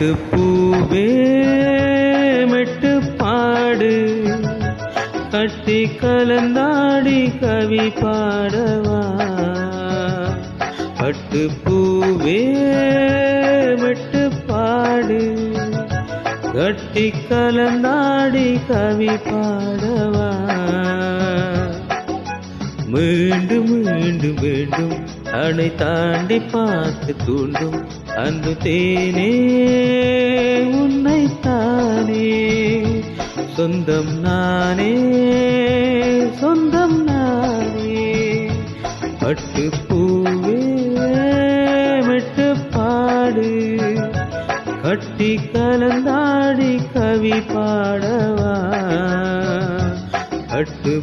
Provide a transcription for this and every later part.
பட்டுப்பூவே மெட்டு பாடு. கட்டி கலந்தாடி கவி பாடவா. பட்டுப்பூவே மெட்டு பாடு. கட்டி கலந்தாடி கவி பாடவா. மீண்டும் மீண்டும் மீண்டும் அணை தாண்டி பார்த்து தூண்டும். அன்பு தேனே உன்னைத்தானே சொந்தம் நானே சொந்தம் நானே. பட்டு பூவே மெட்டு பாடு. கட்டி கலந்தாடி கவி பாடவா. பட்டு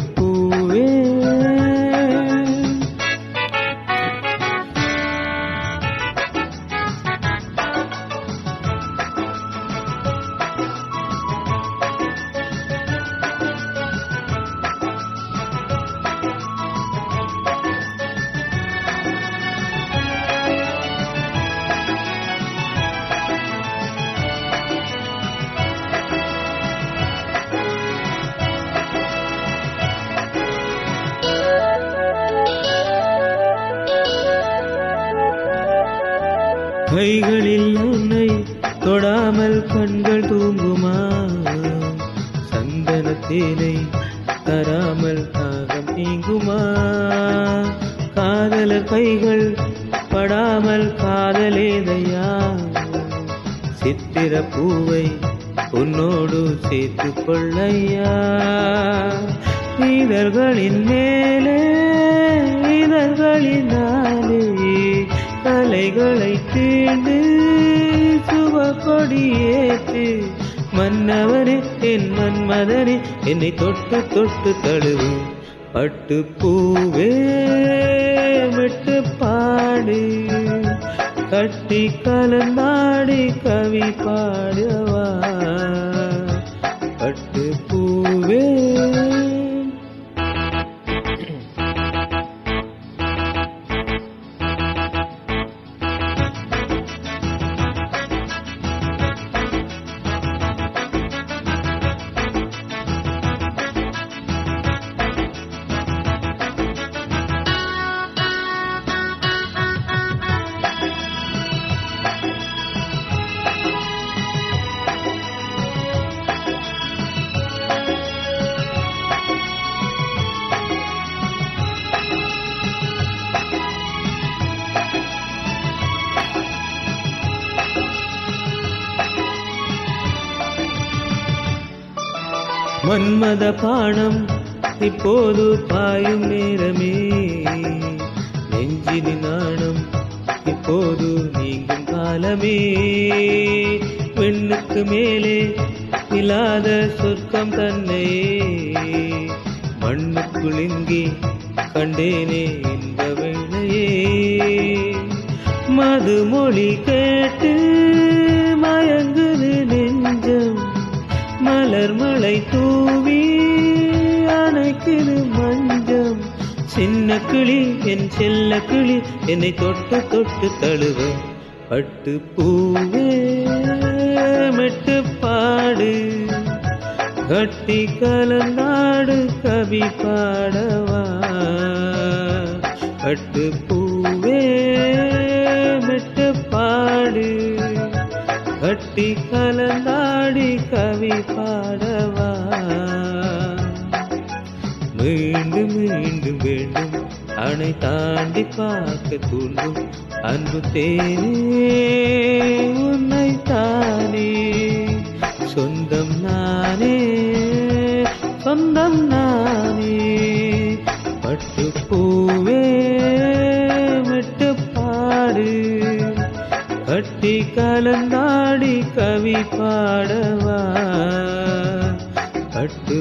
கைகளில் உன்னை தொடாமல் கண்கள் தூங்குமா? சந்தனத்தேனை தராமல் தாகம் நீங்குமா? காதலர் கைகள் படாமல் காதலேதையா சித்திர பூவை உன்னோடு சேர்த்து கொள்ளையா? இதழ்களின் மேலே இதழ்களினாலே கலைகளை தீண்டு சுப கொடியேற்று மன்னவனே என் மன்மதனே என்னை தொட்டு தொட்டு தழுவு. பட்டு பூவே விட்டு பாடு. கட்டி கலந்தாடி கவி பாடவா. மன்மத பாணம் இப்போது பாயும் நேரமே. நெஞ்சினின் நாணம் இப்போது நீங்கும் காலமே. பெண்ணுக்கு மேலே இல்லாத சொர்க்கம் தன்னை. மண்ணுக்குள் இங்கே கண்டேனே இந்த வேளையே. மதுமொழி கேட்டு மலர் மலை தூவி அணைக்குது மஞ்சம். சின்ன கிளி என் செல்ல கிளி என்னை தொட்டு தொட்டு தழுவ. பட்டு பூவே மெட்டு பாடு. கட்டி கலந்தாடு கவி பாடவா. பட்டு பூவே மெட்டு பாடு. கட்டி கலந்தாடி கவி பாடவா? மீண்டும் மீண்டும் வேண்டும் அணை தாண்டி பார்க்க தூண்டும் அன்பு தேனே உன்னை தானே. சொந்தம் நானே சொந்தம் நானே. பட்டு பூவே கலந்தாடி கவி பாடவா? பட்டு